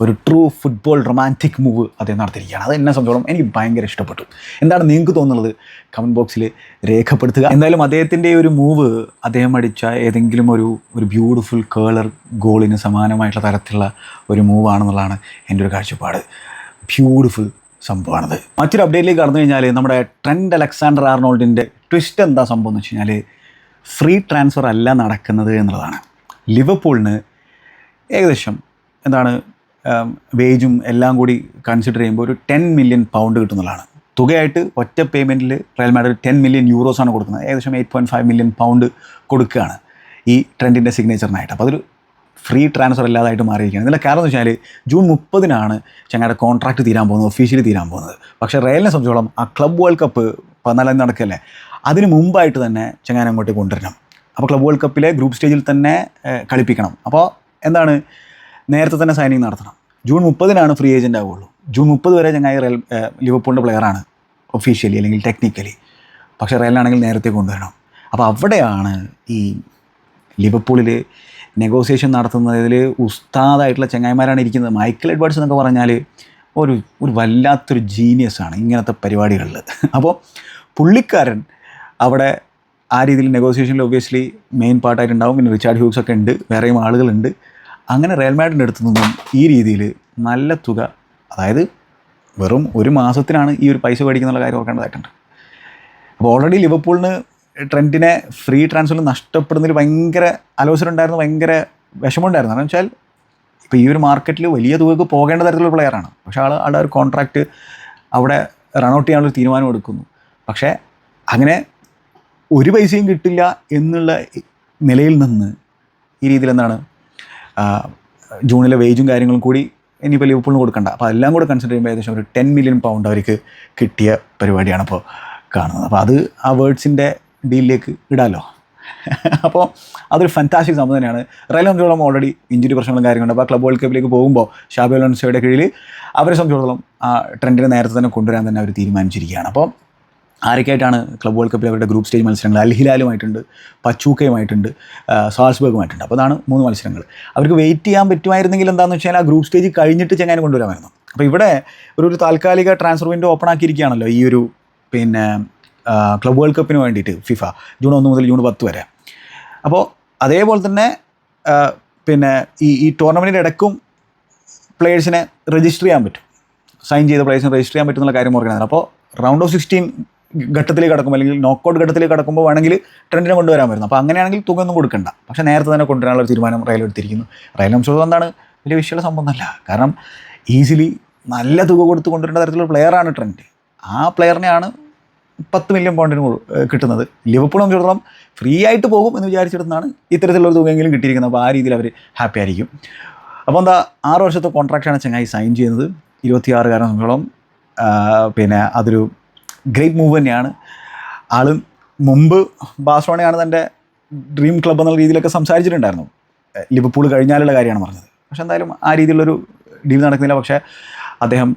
ഒരു ട്രൂ ഫുട്ബോൾ റൊമാന്റിക് മൂവ് അദ്ദേഹം നടത്തിയിരിക്കുകയാണ്. അത് എന്നെ സംബന്ധിച്ചോളം എനിക്ക് ഭയങ്കര ഇഷ്ടപ്പെട്ടു. എന്താണ് നിങ്ങൾക്ക് തോന്നുന്നത്? കമന്റ് ബോക്സിൽ രേഖപ്പെടുത്തുക. എന്തായാലും അദ്ദേഹത്തിന്റെ ഒരു മൂവ് അദ്ദേഹം അടിച്ച ഏതെങ്കിലും ഒരു ഒരു ബ്യൂട്ടിഫുൾ കേളർ ഗോളിന് സമാനമായിട്ടുള്ള തരത്തിലുള്ള ഒരു മൂവാണെന്നുള്ളതാണ് എന്റെ ഒരു കാഴ്ചപ്പാട്. ബ്യൂട്ടിഫുൾ സംഭവമാണത്. മറ്റൊരു അപ്ഡേറ്റിലേക്ക് കടന്നു കഴിഞ്ഞാൽ നമ്മുടെ ട്രെൻഡ് അലക്സാണ്ടർ ആർണോൾഡിന്റെ ട്വിസ്റ്റ് എന്താ സംഭവം എന്ന് വെച്ച് കഴിഞ്ഞാൽ ഫ്രീ ട്രാൻസ്ഫർ അല്ല നടക്കുന്നത് എന്നുള്ളതാണ്. ലിവർപൂളിന് ഏകദേശം എന്താണ് വേജും എല്ലാം കൂടി കൺസിഡർ ചെയ്യുമ്പോൾ ഒരു ടെൻ മില്യൺ പൗണ്ട് കിട്ടുന്നതാണ്. തുകയായിട്ട് ഒറ്റ പേയ്മെന്റിൽ റയൽ മാഡ്രിഡ് ടെൻ മില്യൺ യൂറോസാണ് കൊടുക്കുന്നത്. ഏകദേശം eight point five million pound കൊടുക്കുകയാണ് ഈ ട്രെൻഡിന്റെ സിഗ്നേച്ചറിനായിട്ട് അപ്പോൾ അതൊരു ഫ്രീ ട്രാൻസ്ഫർ അല്ലാതായിട്ട് മാറിയിരിക്കുകയാണ്. ഇതിന്റെ കാരണം എന്ന് വെച്ചാൽ ജൂൺ മുപ്പതിനാണ് ചങ്ങയുടെ കോൺട്രാക്ട് തീരാൻ പോകുന്നത് ഒഫീഷ്യലി തീരാൻ പോകുന്നത്. പക്ഷേ റയലിനെ സംബന്ധിച്ചോളം ആ ക്ലബ് വേൾഡ് കപ്പ് പതിനാലാം നടക്കല്ലേ അതിന് മുമ്പായിട്ട് തന്നെ ചെങ്ങാനം അങ്ങോട്ട് കൊണ്ടുവരണം. അപ്പോൾ ക്ലബ് വേൾഡ് കപ്പിലെ ഗ്രൂപ്പ് സ്റ്റേജിൽ തന്നെ കളിപ്പിക്കണം. അപ്പോൾ എന്താണ്? നേരത്തെ തന്നെ സൈനിങ് നടത്തണം. ജൂൺ മുപ്പതിനാണ് ഫ്രീ ഏജന്റ് ആവുള്ളൂ. ജൂൺ മുപ്പത് വരെ ചങ്ങായി റയൽ ലിവർപൂളിന്റെ പ്ലെയറാണ് ഒഫീഷ്യലി അല്ലെങ്കിൽ ടെക്നിക്കലി പക്ഷേ റയലിനാണെങ്കിൽ നേരത്തെ കൊണ്ടുവരണം. അപ്പോൾ അവിടെയാണ് ഈ ലിവർപൂളിൽ നെഗോസിയേഷൻ നടത്തുന്നതിൽ ഉസ്താദായിട്ടുള്ള ചെങ്ങായിമാരാണ് ഇരിക്കുന്നത്. മൈക്കിൾ എഡ്വേർഡ്സ് എന്നൊക്കെ പറഞ്ഞാൽ ഒരു ഒരു വല്ലാത്തൊരു ജീനിയസ് ആണ് ഇങ്ങനത്തെ പരിപാടികളിൽ അപ്പോൾ പുള്ളിക്കാരൻ അവിടെ ആ രീതിയിൽ നെഗോസിയേഷനിൽ ഒബ്വിയസ്ലി മെയിൻ പാർട്ടായിട്ടുണ്ടാവും പിന്നെ റിച്ചാർഡ് ഹ്യൂഗ്സ് ഒക്കെ ഉണ്ട്. വേറെയും ആളുകളുണ്ട്. അങ്ങനെ റയൽ മാഡിന്റെ അടുത്ത് നിന്നും ഈ രീതിയിൽ നല്ല തുക അതായത് വെറും ഒരു മാസത്തിനാണ് ഈ ഒരു പൈസ മേടിക്കുന്നുള്ള കാര്യം ഓർക്കേണ്ടതായിട്ടുണ്ട്. അപ്പോൾ ഓൾറെഡി ലിവർപൂളിന് ട്രെൻഡിനെ ഫ്രീ ട്രാൻസ്ഫറിൽ നഷ്ടപ്പെടുന്നതിൽ ഭയങ്കര അലോസരം ഉണ്ടായിരുന്നു ഭയങ്കര വിഷമമുണ്ടായിരുന്നു. കാരണം വെച്ചാൽ ഇപ്പോൾ ഈ ഒരു മാർക്കറ്റിൽ വലിയ തുകക്ക് പോകേണ്ട തരത്തിലുള്ള പ്ലെയറാണ് പക്ഷേ ആൾ ആളുടെ ഒരു കോൺട്രാക്റ്റ് അവിടെ റൺഔട്ട് ചെയ്യാനുള്ള തീരുമാനം എടുക്കുന്നു. പക്ഷേ അങ്ങനെ ഒരു പൈസയും കിട്ടില്ല എന്നുള്ള നിലയിൽ നിന്ന് ഈ രീതിയിൽ എന്താണ് ജൂണിലെ വേജും കാര്യങ്ങളും കൂടി ഇനിയിപ്പോൾ ലിവർപൂളിന് കൊടുക്കണ്ട. അപ്പോൾ എല്ലാം കൂടെ കൺസിഡർ ചെയ്യുമ്പോൾ ഏകദേശം ഒരു ടെൻ മില്യൺ പൗണ്ട് അവർക്ക് കിട്ടിയ പരിപാടിയാണ് അപ്പോൾ കാണുന്നത്. അപ്പോൾ അത് ആ വേർഡ്സിന്റെ ഡീലിലേക്ക് ഇടാമല്ലോ അപ്പോൾ അതൊരു ഫാന്റാസ്റ്റിക് സംഭവം തന്നെയാണ്. റയൽ സംബന്ധിച്ചോളം ഓൾറെഡി ഇഞ്ചുറി പ്രശ്നങ്ങളും കാര്യങ്ങളുണ്ട് അപ്പോൾ ക്ലബ് വേൾഡ് കപ്പിലേക്ക് പോകുമ്പോൾ ഷാബി അലോൺസോയുടെ കീഴിൽ അവരെ സംബന്ധിച്ചിടത്തോളം ആ ട്രെൻഡിനെ നേരത്തെ തന്നെ കൊണ്ടുവരാൻ തന്നെ അവർ തീരുമാനിച്ചിരിക്കുകയാണ്. അപ്പോൾ ആരൊക്കെയായിട്ടാണ് ക്ലബ് വേൾഡ് കപ്പിൽ അവരുടെ ഗ്രൂപ്പ് സ്റ്റേജ് മത്സരങ്ങൾ? അൽ ഹിലാലുമായിട്ടുണ്ട് പച്ചൂക്കയുമായിട്ടുണ്ട് സാൾസ്ബർഗുമായിട്ടുണ്ട്. അപ്പോൾ അതാണ് മൂന്ന് മത്സരങ്ങൾ. അവർക്ക് വെയിറ്റ് ചെയ്യാൻ പറ്റുമായിരുന്നെങ്കിൽ എന്താണെന്ന് വെച്ചാൽ ആ ഗ്രൂപ്പ് സ്റ്റേജ് കഴിഞ്ഞിട്ട് ചെങ്ങാനും കൊണ്ടുവരാമായിരുന്നു. അപ്പോൾ ഇവിടെ ഒരു ഒരു താൽക്കാലിക ട്രാൻസ്ഫർ വിൻഡോ ഓപ്പൺ ആക്കിയിരിക്കുകയാണല്ലോ ഈ ഒരു പിന്നെ ക്ലബ് വേൾഡ് കപ്പിന് വേണ്ടിയിട്ട് ഫിഫ ജൂൺ ഒന്ന് മുതൽ ജൂൺ പത്ത് വരെ. അപ്പോൾ അതേപോലെ തന്നെ പിന്നെ ഈ ഈ ടൂർണമെന്റിന്റെ ഇടയ്ക്കും പ്ലേയേഴ്സിനെ രജിസ്റ്റർ ചെയ്യാൻ പറ്റും. സൈൻ ചെയ്ത പ്ലേയേഴ്സിനെ രജിസ്റ്റർ ചെയ്യാൻ പറ്റുന്നുള്ള കാര്യം ഓർക്കുന്നത് അപ്പോൾ റൗണ്ട് ഓഫ് സിക്സ്റ്റീൻ ഘട്ടത്തിലേക്ക് കടക്കും അല്ലെങ്കിൽ നോക്കൗട്ട് ഘട്ടത്തിലേക്ക് കടക്കുമ്പോൾ വേണമെങ്കിൽ ട്രെൻഡിനെ കൊണ്ടുവരാൻ വരുന്നു അപ്പോൾ അങ്ങനെയാണെങ്കിൽ തുക ഒന്നും കൊടുക്കണ്ട. പക്ഷേ നേരത്തെ തന്നെ കൊണ്ടുവരാനുള്ള തീരുമാനം റെയിൽ എടുത്തിരിക്കുന്നു. റെയിൽ സംശോധനം എന്താണ്? വലിയ വിഷയമുള്ള സംഭവമൊന്നുമല്ല. കാരണം ഈസിലി നല്ല തുക കൊടുത്ത് കൊണ്ടുവരേണ്ട തരത്തിലുള്ള പ്ലെയറാണ് ട്രെൻഡ് ആ പ്ലെയറിനെയാണ് പത്ത് മില്യൺ പൗണ്ടിന് കിട്ടുന്നത്. ലിവർപൂൾ സംബന്ധിച്ചിടത്തോളം ഫ്രീ ആയിട്ട് പോകും എന്ന് വിചാരിച്ചിടത്താണ് ഇത്തരത്തിലുള്ള തുകയെങ്കിലും കിട്ടിയിരിക്കുന്നത്. അപ്പോൾ ആ രീതിയിൽ അവർ ഹാപ്പി ആയിരിക്കും. അപ്പോൾ എന്താ ആറ് വർഷത്തെ കോൺട്രാക്റ്റാണ് ചങ്ങായി സൈൻ ചെയ്യുന്നത്. ഇരുപത്തിയാറുകാരനെ സംബന്ധിച്ചോളം പിന്നെ അതൊരു ഗ്രേറ്റ് മൂവ് തന്നെയാണ്. ആൾ മുമ്പ് ബാഴ്സലോണയാണ് തന്റെ ഡ്രീം ക്ലബ് എന്നുള്ള രീതിയിലൊക്കെ സംസാരിച്ചിട്ടുണ്ടായിരുന്നു. ലിവർപൂൾ കഴിഞ്ഞാലുള്ള കാര്യമാണ് പറഞ്ഞത്. പക്ഷെ എന്തായാലും ആ രീതിയിലുള്ളൊരു ഡീൽ നടക്കുന്നില്ല. പക്ഷേ അദ്ദേഹം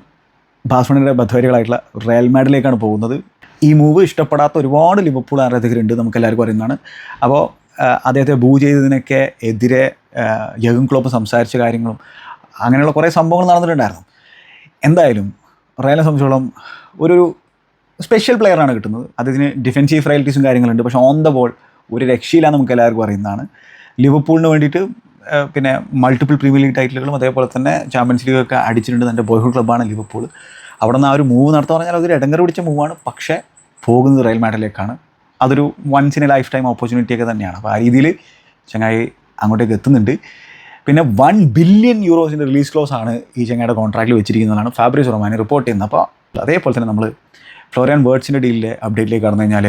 ബാസ്മണിയുടെ ബദ്ധവരികളായിട്ടുള്ള റയൽ മാഡിലേക്കാണ് പോകുന്നത്. ഈ മൂവ് ഇഷ്ടപ്പെടാത്ത ഒരുപാട് ലിവർപൂൾ ആരാധകരുണ്ട് നമുക്ക് എല്ലാവർക്കും അറിയുന്നതാണ്. അപ്പോൾ അദ്ദേഹത്തെ ബൂ ചെയ്തതിനൊക്കെ എതിരെ യഗൻ ക്ലോപ്പ് സംസാരിച്ച കാര്യങ്ങളും അങ്ങനെയുള്ള കുറേ സംഭവങ്ങൾ നടന്നിട്ടുണ്ടായിരുന്നു. എന്തായാലും റയലിനെ സംബന്ധിച്ചോളം ഒരു സ്പെഷ്യൽ പ്ലെയറാണ് കിട്ടുന്നത്. അതിന് ഡിഫെൻസീവ് റയൽറ്റീസും കാര്യങ്ങളുണ്ട്. പക്ഷേ ഓൺ ദ ബോൾ ഒരു രക്ഷയില്ലാന്ന് നമുക്ക് എല്ലാവർക്കും അറിയുന്നതാണ്. ലിവർപൂളിന് വേണ്ടിയിട്ട് പിന്നെ മൾട്ടിപ്പിൾ പ്രീമിയർ ലീഗ് ടൈറ്റിലുകളും അതേപോലെ തന്നെ ചാമ്പ്യൻസ് ലീഗ് ഒക്കെ അടിച്ചിട്ടുണ്ട് തന്റെ ബോയ്ഹുഡ് ക്ലബ്ബാണ് ലിവർപൂൾ അവിടെ നിന്ന് ആ ഒരു മൂവ് നടത്തുക പറഞ്ഞാൽ അതൊരു ഇടങ്ങർ പിടിച്ച മൂവാണ് പക്ഷേ പോകുന്നത് റയൽ മാഡലിലേക്കാണ് അതൊരു once in a life time ഓപ്പർച്യൂണിറ്റിയൊക്കെ തന്നെയാണ്. അപ്പോൾ ആ രീതിയിൽ ചങ്ങായി അങ്ങോട്ടേക്ക് എത്തുന്നുണ്ട്. പിന്നെ വൺ ബില്യൺ യൂറോസിന്റെ റിലീസ് ക്ലോസ് ആണ് ഈ ചങ്ങയുടെ കോൺട്രാക്റ്റിൽ വെച്ചിരിക്കുന്നതാണ്. ഫാബ്രിസ് റൊമാനി റിപ്പോർട്ട് ചെയ്യുന്നത്. അപ്പോൾ അതേപോലെ തന്നെ നമ്മൾ ഫ്ലോറിയൻ വേർഡ്സിന്റെ ഡീലിലെ അപ്ഡേറ്റിലേക്ക് കടന്നു കഴിഞ്ഞാൽ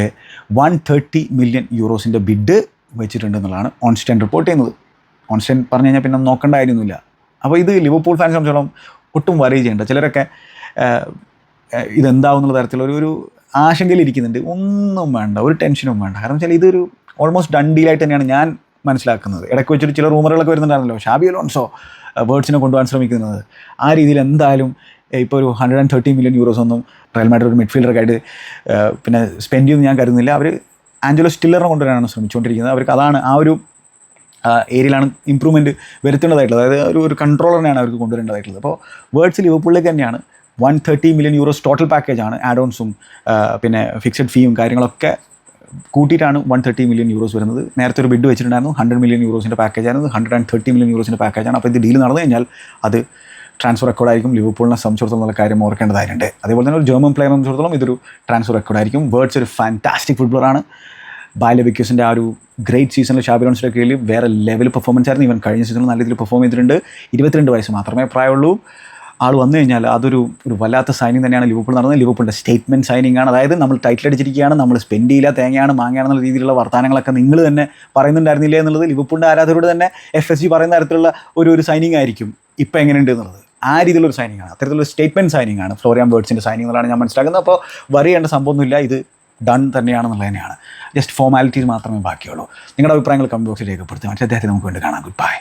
വൺ തേർട്ടി മില്യൺ യൂറോസിന്റെ ബിഡ് വെച്ചിട്ടുണ്ട് എന്നുള്ളതാണ് ഓൺസ്റ്റൈൻ റിപ്പോർട്ട് ചെയ്യുന്നത്. ഓൺസ്റ്റൈൻ പറഞ്ഞു കഴിഞ്ഞാൽ പിന്നെ നോക്കേണ്ട കാര്യമൊന്നുമില്ല. അപ്പോൾ ഇത് ലിവർപൂൾ ഫാൻസ് സംബന്ധിച്ചോളം ഒട്ടും വറി ചെയ്യേണ്ട. ചിലരൊക്കെ ഇതെന്താവും എന്നുള്ള തരത്തിലൊരു ഒരു ആശങ്കയിലിരിക്കുന്നുണ്ട്. ഒന്നും വേണ്ട ഒരു ടെൻഷനും വേണ്ട. കാരണം വെച്ചാൽ ഇതൊരു ഓൾമോസ്റ്റ് ഡൺ ഡീലായിട്ട് തന്നെയാണ് ഞാൻ മനസ്സിലാക്കുന്നത്. ഇടയ്ക്ക് വെച്ചിട്ട് ചില റൂമറുകളൊക്കെ വരുന്നുണ്ടായിരുന്നല്ലോ. ഷാബി അലോൺസോ വേർഡ്സിനെ കൊണ്ടുപോകാൻ ശ്രമിക്കുന്നത്. ആ രീതിയിൽ എന്തായാലും ഇപ്പോൾ ഒരു hundred and thirty million euros ഒന്നും റയൽ മാഡ്രിഡ് ഒരു മിഡ്ഫീൽഡറൊക്കെ ആയിട്ട് പിന്നെ സ്പെൻഡ് ചെയ്യുമെന്ന് ഞാൻ കരുതുന്നില്ല. അവർ ആഞ്ചലോ സ്റ്റില്ലറിനെ കൊണ്ടുവരാനാണ് ശ്രമിച്ചുകൊണ്ടിരിക്കുന്നത്. അവർക്ക് അതാണ് ആ ഒരു ഏരിയയിലാണ് ഇമ്പ്രൂവ്മെന്റ് വരുത്തേണ്ടതായിട്ടുള്ളത്. അതായത് ഒരു ഒരു കൺട്രോളറിനെയാണ് അവർക്ക് കൊണ്ടുവരേണ്ടതായിട്ടുള്ളത്. അപ്പോൾ വേർഡ്സ് ലിവർപൂളിലേക്ക് തന്നെയാണ് one thirty million euros total പാക്കേജാണ് ആഡോൺസും പിന്നെ ഫിക്സഡ് ഫീയും കാര്യങ്ങളൊക്കെ കൂട്ടിയിട്ടാണ് വൺ തേർട്ടി മില്യൺ യൂറോസ് വരുന്നത്. നേരത്തെ ഒരു ബിഡ് വെച്ചിട്ടുണ്ടായിരുന്നു. ഹൺഡ്രഡ് മില്യൺ യൂറോസിന്റെ പാക്കേജായിരുന്നു ഹൺഡ്രഡ് ആൻഡ് തേർട്ടി മില്യൺ യൂറോസിന്റെ പാക്കേജാണ് അപ്പോൾ ഇത് ഡീൽ നടന്നു കഴിഞ്ഞാൽ അത് ട്രാൻസ്ഫർ റെക്കോർഡായിരിക്കും ലിവർപൂളിനെ സംബന്ധിച്ചിടത്തോളം ഉള്ള കാര്യം ഓർക്കേണ്ടതായിട്ടുണ്ട്. അതേപോലെ തന്നെ ഒരു ജർമ്മൻ പ്ലെയറെ സംബന്ധിച്ചിടത്തോളം ഇതൊരു ട്രാൻസ്ഫർ റെക്കോർഡായിരിക്കും വേർഡ്സ് ഒരു ഫാന്റാസ്റ്റിക് ഫുട്ബോളറാണ് ബാല്യ വിക്യൂസിന്റെ ആ ഒരു ഗ്രേറ്റ് സീസണിൽ ഷാബിറോൺസിന്റെ കീഴിൽ വേറെ ലെവൽ പെർഫോമൻസ് ആയിരുന്നു. ഇവൻ കഴിഞ്ഞ സീസണിൽ നല്ല രീതിയിൽ പെർഫോം ചെയ്തിട്ടുണ്ട്. ഇരുപത്തിരണ്ട് വയസ്സ് മാത്രമേ പ്രായമുള്ളൂ. ആൾ വന്നു കഴിഞ്ഞാൽ അതൊരു ഒരു വല്ലാത്ത സൈനിങ് തന്നെയാണ് ലിവർപൂൾ നടന്നത്. ലിവർപൂളിന്റെ സ്റ്റേറ്റ്മെന്റ് സൈനിങ് ആണ്. അതായത് നമ്മൾ ടൈറ്റിൽ അടിച്ചിരിക്കുകയാണ് നമ്മൾ സ്പെൻഡ് ചെയ്യില്ല തേങ്ങയാണ് മാങ്ങയാണെന്നുള്ള രീതിയിലുള്ള വർത്തമാനങ്ങളൊക്കെ നിങ്ങൾ തന്നെ പറയുന്നുണ്ടായിരുന്നില്ലേ എന്നുള്ളത് ലിവർപൂളിന്റെ ആരാധകരോട് തന്നെ എഫ് എസ് ജി പറയുന്ന തരത്തിലുള്ള ഒരു ഒരു സൈനിങ് ആയിരിക്കും. ഇപ്പം എങ്ങനെയുണ്ട് എന്നുള്ളത്? ആ രീതിയിലുള്ള സൈനിങ് ആണ്. അത്തരത്തിലുള്ള സ്റ്റേറ്റ്മെന്റ് സൈനിങ് ആണ്. ഫ്ലോറിയാൻ ബേർഡ്സിന്റെ സൈനിങ് എന്നുള്ളതാണ് ഞാൻ മനസ്സിലാക്കുന്നത്. അപ്പോൾ വറി ചെയ്യേണ്ട സംഭവമൊന്നുമില്ല. ഇത് ഡൺ തന്നെയാണെന്നുള്ളത് തന്നെയാണ്. ജസ്റ്റ് ഫോർമാലിറ്റീസ് മാത്രമേ ബാക്കിയുള്ളൂ. നിങ്ങളുടെ അഭിപ്രായങ്ങൾ കമന്റ് ബോക്സിൽ രേഖപ്പെടുത്തുക. മറ്റേ അദ്ദേഹത്തെ നമുക്ക് വേണ്ടി കാണാം. Good bye